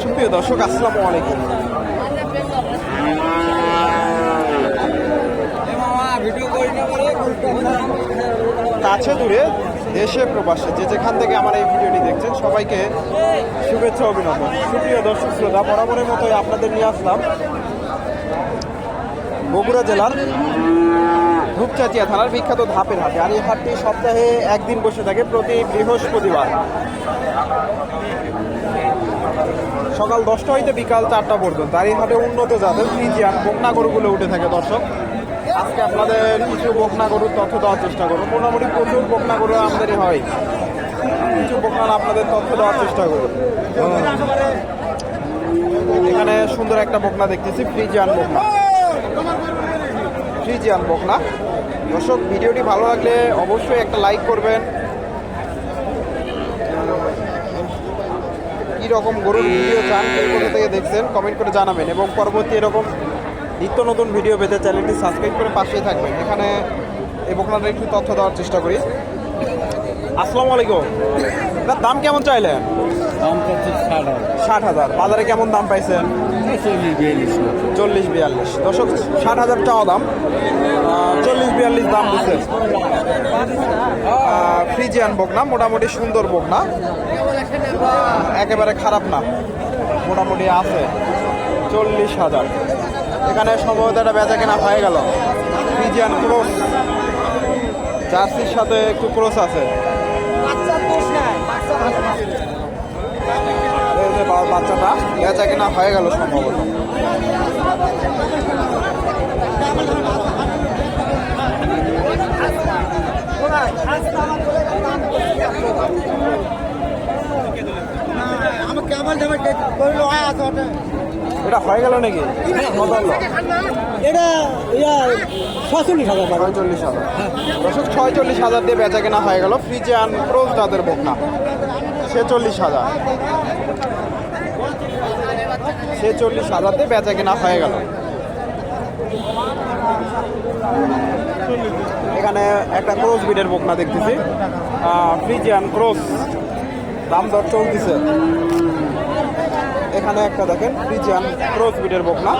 সুপ্রিয় দর্শক, আসসালামু আলাইকুম। কাছে দূরে, দেশে প্রবাসে, যে যেখান থেকে আমার এই ভিডিওটি দেখছেন, সবাইকে শুভেচ্ছা, অভিনন্দন। সুপ্রিয় দর্শক, শ্রোতা, বরাবরের মতোই আপনাদের নিয়ে আসলাম বগুড়া জেলার ধূপচাচিয়া থানার বিখ্যাত ধাপের হাটে আর এই হাটটি সপ্তাহে একদিন বসে থাকে প্রতি বৃহস্পতিবার। সকাল দশটা হইতে বিকাল চারটা পর্যন্ত। আর এই হাটে উন্নত জাতের ফ্রিজিয়ান বকনা গরুগুলো উঠে থাকে দর্শক। আজকে আপনাদের কিছু বকনা গরুর তথ্য দেওয়ার চেষ্টা করব। মোটামুটি প্রচুর বকনা গরু আমদানি হয়। কিছু বকনার আপনাদের তথ্য দেওয়ার চেষ্টা করব। এখানে সুন্দর একটা বকনা দেখতেছি ফ্রিজিয়ান বকনা। ফ্রিজিয়ান বকনা দর্শক ভিডিওটি ভালো লাগলে অবশ্যই একটা লাইক করবেন। কি রকম গরুর ভিডিও চান কোথা থেকে দেখছেন কমেন্ট করে জানাবেন। এবং পরবর্তী এরকম নিত্য নতুন ভিডিও পেতে চ্যানেলটি সাবস্ক্রাইব করে পাশেই থাকবেন। এখানে এই বকনাটার একটু তথ্য দেওয়ার চেষ্টা করি। আসসালামু আলাইকুম। দাম কেমন চাইলেন? দাম ষাট হাজার। বাজারে কেমন দাম পাইছেন? চল্লিশ বিয়াল্লিশ। চল্লিশ দশক ষাট হাজার চাওয়া দাম। চল্লিশ বিয়াল্লিশ দাম দিচ্ছে। ফ্রিজিয়ান বকনা, মোটামুটি সুন্দর বকনা। একেবারে খারাপ না। মোটামুটি আছে। চল্লিশ হাজার। এখানে সম্ভবত একটা বেচা কেনা হয়ে গেল। Friesian cross. জার্সির সাথে একটু ক্রোস আছে। বা- বাচ্চাটা বেচা কেনা হয়ে গেল সম্ভবত। এটা হয়ে গেল নাকি? এটা ইয়া ছচল্লিশ হাজার ছয়চল্লিশ হাজার। দশক ছয়চল্লিশ হাজার দিয়ে বেচা কেনা হয়ে গেল। ফ্রিজিয়ান ক্রোজ জাতের বকনা। ছেচল্লিশ হাজার। ছেচল্লিশ হাজার দিয়ে বেচা কেনা হয়ে গেল। এখানে একটা ক্রোজ বিডের বকনা দেখতেছি। ফ্রিজিয়ান ক্রোজ দাম দর চলতেছে। এখানে একটা দেখেন ফ্রিজিয়ান ক্রোজ বিডের বকনা।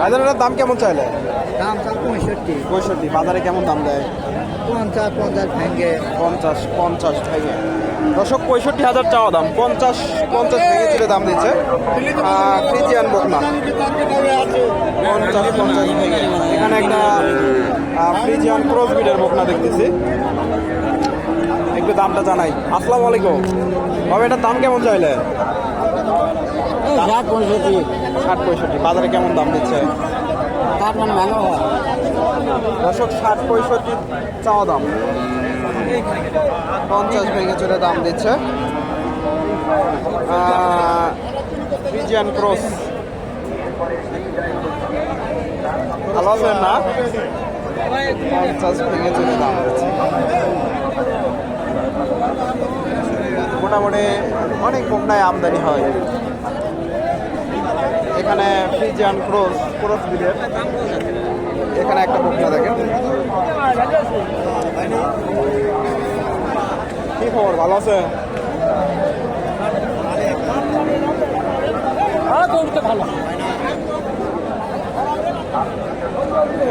বাজারের দাম কেমন চাইলে? দাম চাল পঁয়ষট্টি। পঁয়ষট্টি বাজারে কেমন দাম দেয়? পঞ্চাশ পঞ্চাশ ভেঙে। পঞ্চাশ পঞ্চাশ ভেঙে। দশক পঁয়ষট্টি হাজার চাওয়া দাম। পঞ্চাশ পঞ্চাশ ভেঙে চলে দাম দিচ্ছে। আহ, ফ্রিজিয়ান বকনা পঞ্চাশ পঞ্চাশ ভেঙে। এখানে একটা ফ্রিজিয়ান ক্রস বিডের বকনা দেখতেছি। একটু দামটা জানাই। আসসালামু আলাইকুম। বাবা এটার দাম কেমন চাইলে? ষাট পঁয়ষট্টি। ষাট পঁয়ষট্টি। বাজারে কেমন দাম দিচ্ছে? ষাট মানে ভালো দশক ষাট পঁয়ষট্টি চাওয়া দাম। পঞ্চাশ ভেঙে চলে দাম দিচ্ছে। ফ্রিজিয়ান ক্রস ভালো আছেন না? পঞ্চাশ ভেঙে চলে দাম দিচ্ছে। মোটামুটি অনেক বকনায় আমদানি হয়। এখানে ফ্রিজিয়ান ক্রস ক্রস বিলের এখানে একটা বকনা দেখেন। কি খবর, ভালো আছে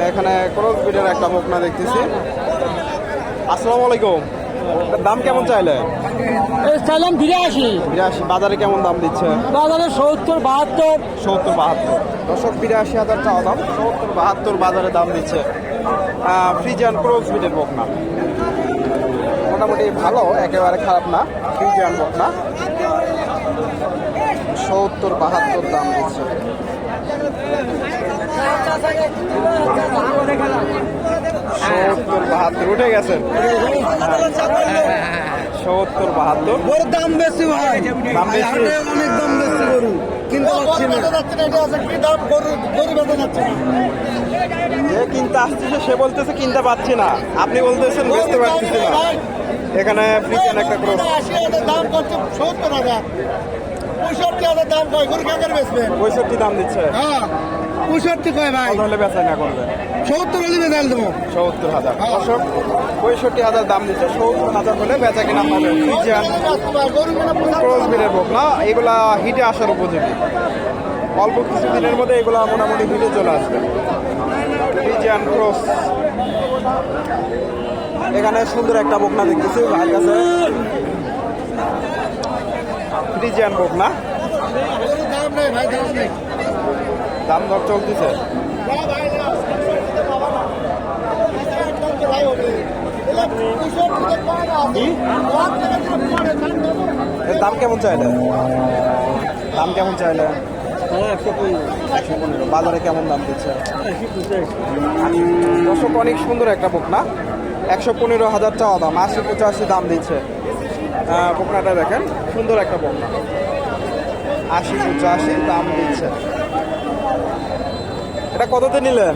এখানে ক্রস বিডের একটা বকনা দেখতেছি। আসসালামু আলাইকুম। দাম কেমন চাইলে? চাইলাম বিরাশি। বিরাশি বাজারে কেমন দাম দিচ্ছে? বাজারে সত্তর বাহাত্তর। সত্তর বাহাত্তর। দশক বিরাশি হাজার চাওয়া দাম। সত্তর বাহাত্তর বাজারে দাম দিচ্ছে। ফ্রিজ ফ্রিজিয়ান ক্রস বিডের বকনা। মোটামুটি ভালো একেবারে খারাপ না ফ্রিজিয়ান বকনা। সত্তর বাহাত্তর দাম দিচ্ছে। সত্তর বাহাত্তর উঠে গেছেন? সত্তর বাহাত্তর। ওর দাম বেশি ভাই। দাম বেশি? অনেক দাম বেশি গরু। কিন্তু যে কিনতে আসতেছে সে বলতেছে কিনতে পারছি না। আপনি বলতেছেন বুঝতে পারতেছি না। এখানে ফ্রিজিয়ান একটা ক্রস দাম করছে সত্তর হাজার। পঁয়ষট্টি হাজার দাম কয়? গরু কাকার বেচবেন পঁয়ষট্টি দাম দিচ্ছে। হ্যাঁ পঁয়ষট্টি কয় ভাই? কত হলে বেচা না করবে? সত্তর হলে দেবো। সত্তর হাজার। দর্শক, পঁয়ষট্টি হাজার দাম দিচ্ছে। সত্তর হাজার হলে বেচা কিনা হবে ফ্রিজিয়ান গরু কেনা ক্রস বিলের বোক না এগুলা হিটে আসার উপযোগী। অল্প কিছু দিনের মধ্যে এগুলা মোটামুটি হিটে চলে আসবে। ফ্রিজিয়ান ক্রস এখানে সুন্দর একটা বকনা দেখতেছি ভাই কাছে। ফ্রিজিয়ান বকনা। দাম দর চলতেছে না ভাই না বাবা না একদম তো ভাই হবে এলা পঁয়ষট্টি কয় না কি? লাখ টাকা করে পড়ে, দাম কেমন চাইলে? দাম কেমন চাইলে? বাজারে কেমন দাম দিচ্ছে? দর্শক অনেক সুন্দর একটা বকনা একশো পনেরো হাজার চাওয়া দাম, আশি পঁচাশি দাম দিচ্ছে। বকনাটা দেখেন, সুন্দর একটা বকনা আশি পঁচাশি দাম দিচ্ছে। এটা কততে নিলেন?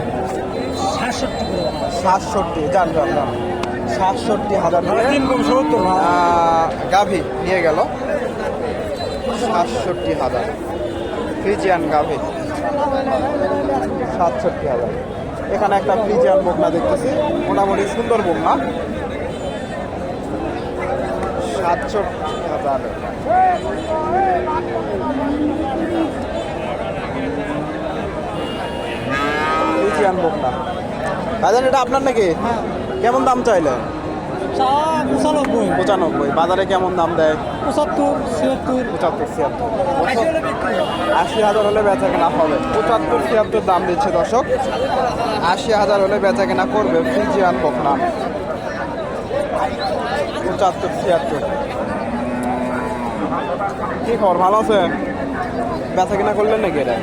সাতষট্টি জান যান যান। সাতষট্টি হাজার গাভি নিয়ে গেল। সাতষট্টি হাজার। ফ্রিজিয়ান গাভি। সাতষট্টি হাজার। এখানে একটা ফ্রিজিয়ান বকনা দেখতেছি। মোটামুটি সুন্দর বকনা। সাতষট্টি হাজার। ফ্রিজিয়ান বকনা। বাজার এটা আপনার নাকি? কেমন দাম চাইলে? পঁচানব্বই। পঁচানব্বই। বাজারে কেমন দাম দেয়? পঁচাত্তর ছিয়াত্তর। পঁচাত্তর ছিয়াত্তর। আশি হাজার হলে বেচা কেনা হবে। পঁচাত্তর ছিয়াত্তর দাম দিচ্ছে দর্শক। আশি হাজার হলে বেচা কেনা করবে ফ্রিজিয়ান বকনা পঁচাত্তর ছিয়াত্তর। কি খবর? ভালো আছে বেচা কেনা করলেন নাকি এটা?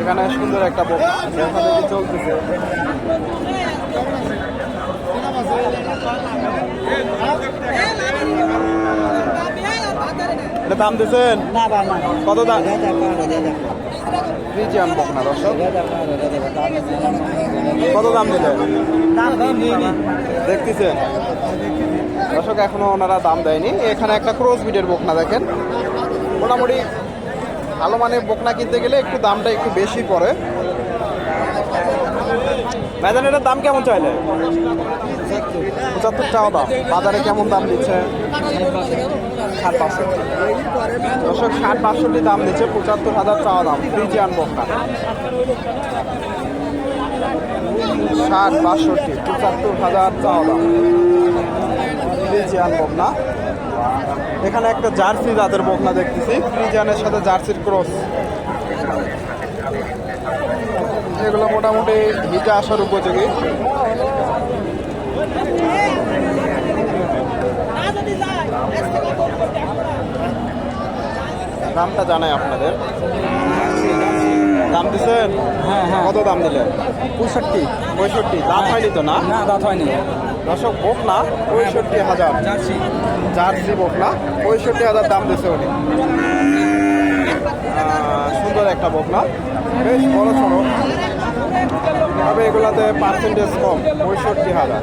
এখানে সুন্দর একটা চলতেছে। এটা দাম দিচ্ছেন কত দাম? ফ্রিজিয়ান বকনা দর্শক। কত দাম দিলেন দেখতেছেন? দর্শক এখনও ওনারা দাম দেয়নি। এখানে একটা ক্রস বিডের বকনা দেখেন। মোটামুটি ভালো মানের বকনা কিনতে গেলে একটু দামটা একটু বেশি পড়ে। ম্যাদান এটার দাম কেমন চাইলে পঁচাত্তর টাকা দাম। বাজারে কেমন দাম দিচ্ছে? ষাট বাষট্টি দর্শক ষাট বাষট্টি দাম দিচ্ছে পঁচাত্তর হাজার চাওয়া দাম ফ্রিজিয়ান বকনা। ষাট বাষট্টি পঁচাত্তর হাজার চাওয়া দাম ফ্রিজিয়ান বকনা। এখানে একটা জার্সি জাতের বকনা দেখতেছি ফ্রিজিয়ানের সাথে জার্সির ক্রস। এগুলো মোটামুটি হিটে আসার উপযোগী। দামটা জানাই আপনাদের। দাম দিচ্ছেন? হ্যাঁ হ্যাঁ। কত দাম দিলেন? পঁয়ষট্টি। পঁয়ষট্টি। দাম হয়নি তো না? না দাঁত হয়নি। দর্শক বোকনা পঁয়ষট্টি হাজার। জার্সি জার্সি বোক পঁয়ষট্টি হাজার দাম দিচ্ছে উনি। সুন্দর একটা বোকনা বেশ বড় সড়ো। তবে এগুলাতে পার্সেন্টেজ কম, পঁয়ষট্টি হাজার।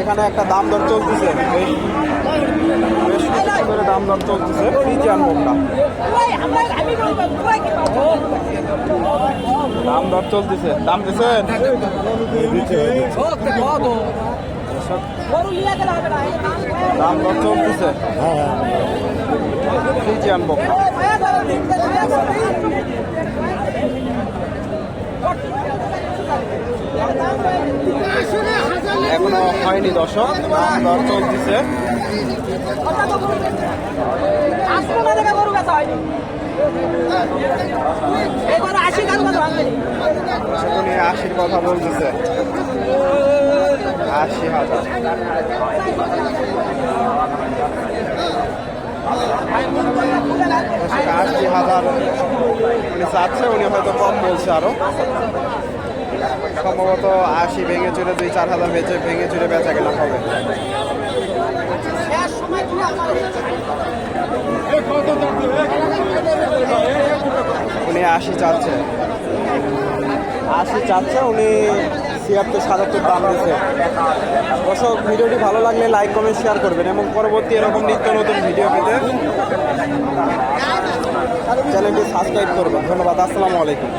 এখানে একটা দাম দর চলতেছে বেশ বেশ কিছু করে দাম দর চলতেছে। ফ্রিজিয়ান বোকটা দাম দর চলতেছে। দাম দিচ্ছেন দাম দর চলতেছে ফ্রিজিয়ান বোকটা এখনও হয়নি দর্শক দর চলতেছে। উনি আশির কথা বলতেছে। আশি হাজার। আশি হাজার উনি চাচ্ছে, উনি হয়তো কম বলছে আরও। সম্ভবত আশি ভেঙে চুরে দুই চার হাজার বেচে ভেঙে চুরে বেচা কেনা হবে। উনি আশি চাচ্ছে। আশি চাচ্ছে উনি ছিয়াত্তর সাতাত্তর দাম দিচ্ছে দর্শক ভিডিওটি ভালো লাগলে লাইক কমেন্ট শেয়ার করবেন এবং পরবর্তী এরকম নিত্য নতুন ভিডিও পেতে চ্যানেলটি সাবস্ক্রাইব করবেন। ধন্যবাদ আসসালামু আলাইকুম।